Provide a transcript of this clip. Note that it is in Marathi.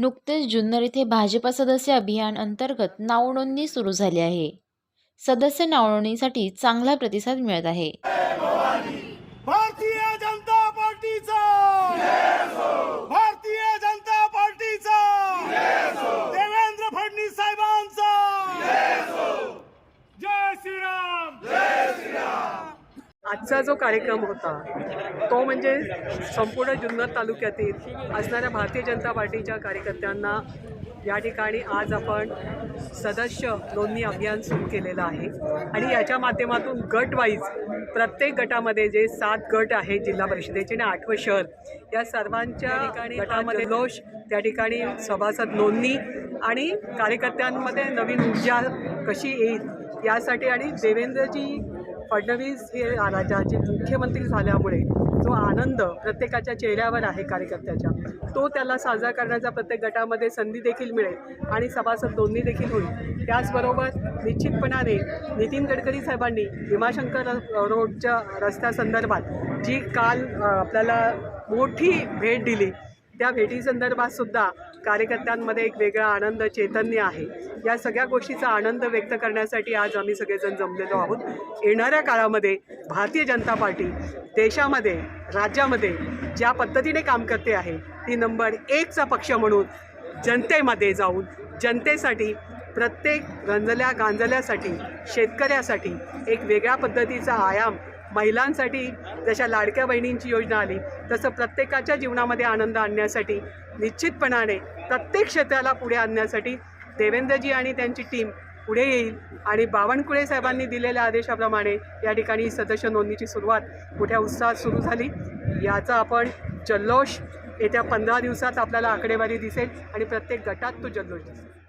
नुकतेच जुन्नर येथे भाजपा सदस्य अभियान अंतर्गत नावनोंदणी सुरू झाली आहे. सदस्य नावनोंदणीसाठी चांगला प्रतिसाद मिळत आहे भारतीय जनता पार्टीचा भारतीय जनता पार्टीचा देवेंद्र फडणवीस साहेबांचा जय श्रीराम आजचा जो कार्यक्रम होता तो म्हणजे संपूर्ण जुन्नर तालुक्यातील असणाऱ्या भारतीय जनता पार्टीच्या कार्यकर्त्यांना या ठिकाणी आज आपण सदस्य नोंदणी अभियान सुरू केलेलं आहे. आणि याच्या माध्यमातून गटवाईज प्रत्येक गटामध्ये जे सात गट आहेत जिल्हा परिषदेचे आणि आठवं शहर या सर्वांच्या ठिकाणी गटामध्ये दोष त्या ठिकाणी सभासद नोंदणी आणि कार्यकर्त्यांमध्ये नवीन ऊर्जा कशी येईल यासाठी आणि देवेंद्रजी फडणवीस हे राज्याचे मुख्यमंत्री झाल्यामुळे जो आनंद प्रत्येकाच्या चेहऱ्यावर आहे कार्यकर्त्याच्या तो त्याला साजरा करण्याचा प्रत्येक गटामध्ये संधी देखील मिळेल आणि सभासद दोन्ही देखील होईल. त्याचबरोबर निश्चितपणाने नितीन गडकरी साहेबांनी भीमाशंकर रोडच्या रस्त्यासंदर्भात जी काल आपल्याला मोठी भेट दिली त्या भेटीसंदर्भात सुद्धा कार्यकर्त्यांमध्ये एक वेगळा आनंद चैतन्य आहे. या सगळ्या गोष्टीचा आनंद व्यक्त करण्यासाठी आज आम्ही सगळेजण जमलेलो आहोत. येणाऱ्या काळामध्ये भारतीय जनता पार्टी देशामध्ये राज्यामध्ये ज्या पद्धतीने काम करते आहे ती नंबर एकचा पक्ष म्हणून जनतेमध्ये जाऊन जनतेसाठी प्रत्येक गंजल्या गांजल्यासाठी शेतकऱ्यासाठी एक वेगळ्या पद्धतीचा आयाम महिलांसाठी जशा लाडक्या बहिणींची योजना आली तसं प्रत्येकाच्या जीवनामध्ये आनंद आणण्यासाठी निश्चितपणाने प्रत्येक क्षेत्राला पुढे आणण्यासाठी देवेंद्रजी आणि त्यांची टीम पुढे येईल आणि बावनकुळे साहेबांनी दिलेल्या आदेशाप्रमाणे या ठिकाणी सदस्य नोंदणीची सुरुवात मोठ्या उत्साहात सुरू झाली. याचा आपण जल्लोष येत्या पंधरा दिवसात आपल्याला आकडेवारी दिसेल आणि प्रत्येक गटात तो जल्लोष दिसेल.